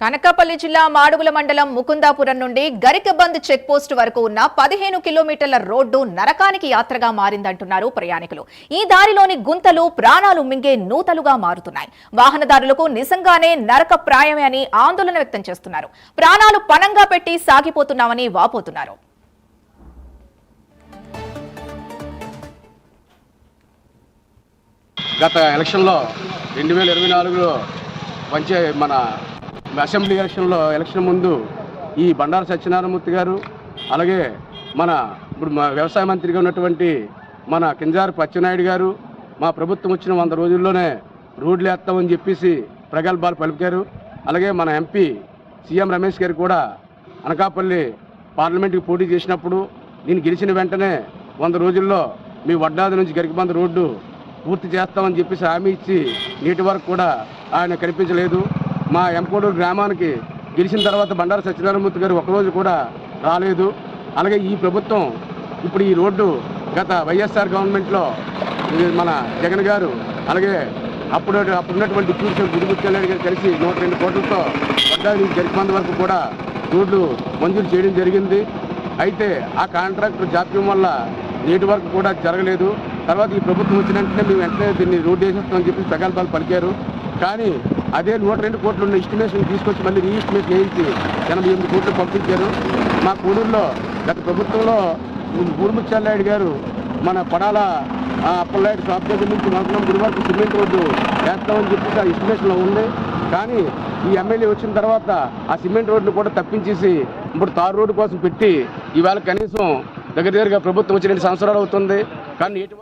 కనకాపల్లి జిల్లా మాడుగుల మండలం ముకుందాపురం నుండి గరికబంద్ చెక్పోస్ట్ వరకు ఉన్న పదిహేను కిలోమీటర్ల రోడ్డు నరకానికి యాత్రగా మారిందంటున్నారు ప్రయాణికులు. ఈ దారిలోని గుంతలు ప్రాణాలు మింగే నూతలుగా మారుతున్నాయి. వాహనదారులకు నిజంగానే నరక ప్రాయమే అని ఆందోళన వ్యక్తం చేస్తున్నారు. ప్రాణాలు పణంగా పెట్టి సాగిపోతున్నామని వాపోతున్నారు. గత ఎలక్షన్లో రెండు వేల ఇరవై నాలుగులో మన అసెంబ్లీ ఎలక్షన్లో ఎలక్షన్ ముందు ఈ బండారు సత్యనారాయణమూర్తి గారు అలాగే మన ఇప్పుడు మా వ్యవసాయ మంత్రిగా ఉన్నటువంటి మన కింజారు పచ్చినాయుడు గారు మా ప్రభుత్వం వచ్చిన వంద రోజుల్లోనే రోడ్లు వేస్తామని చెప్పేసి ప్రగల్భాలు పలికారు. అలాగే మన ఎంపీ సీఎం రమేష్ గారు కూడా అనకాపల్లి పార్లమెంట్కి పోటీ చేసినప్పుడు నేను గెలిచిన వెంటనే వంద రోజుల్లో మీ వడ్డాది నుంచి గరికబంద రోడ్డు పూర్తి చేస్తామని చెప్పేసి హామీ ఇచ్చి నేటి వరకు కూడా ఆయన కనిపించలేదు. మా ఎంకోడూరు గ్రామానికి గెలిచిన తర్వాత బండారు సత్యనారాయణమూర్తి గారు ఒకరోజు కూడా రాలేదు. అలాగే ఈ ప్రభుత్వం ఇప్పుడు ఈ రోడ్డు గత వైఎస్ఆర్ గవర్నమెంట్లో మన జగన్ గారు అలాగే అప్పుడు అప్పుడున్నటువంటి డిప్యూటీ గుడిముత్యాలరెడ్డి గారు కలిసి నూట రెండు కోట్లతో వడ్డాది నుంచి గరికబంద వరకు కూడా రోడ్లు మంజూరు చేయడం జరిగింది. అయితే ఆ కాంట్రాక్టర్ జాప్యం వల్ల నేటి వరకు కూడా జరగలేదు. తర్వాత ఈ ప్రభుత్వం వచ్చిన వెంటనే మేము వెంటనే దీన్ని రోడ్డు వేసేస్తామని చెప్పి ప్రగల్భాలు పలికారు. కానీ అదే నూట రెండు కోట్లు ఉన్న ఎస్టిమేషన్ తీసుకొచ్చి మళ్ళీ రీఎస్టిమేషన్ వేయించి ఎనభై ఎనిమిది కోట్లు పంపించారు. మా కూడూరులో గత ప్రభుత్వంలో బూరుముచ్చాలనాయుడు గారు మన పడాల ఆ అప్పలనాయుడు షాప్ దగ్గర నుంచి మొత్తం గుడి వరకు సిమెంట్ రోడ్డు వేస్తామని చెప్పేసి ఆ ఎస్టిమేషన్లో ఉంది. కానీ ఈ ఎమ్మెల్యే వచ్చిన తర్వాత ఆ సిమెంట్ రోడ్డు కూడా తప్పించేసి ఇప్పుడు తారు రోడ్డు కోసం పెట్టి ఇవాళ కనీసం దగ్గర దగ్గరగా ప్రభుత్వం వచ్చి రెండు సంవత్సరాలు అవుతుంది. కానీ నేటి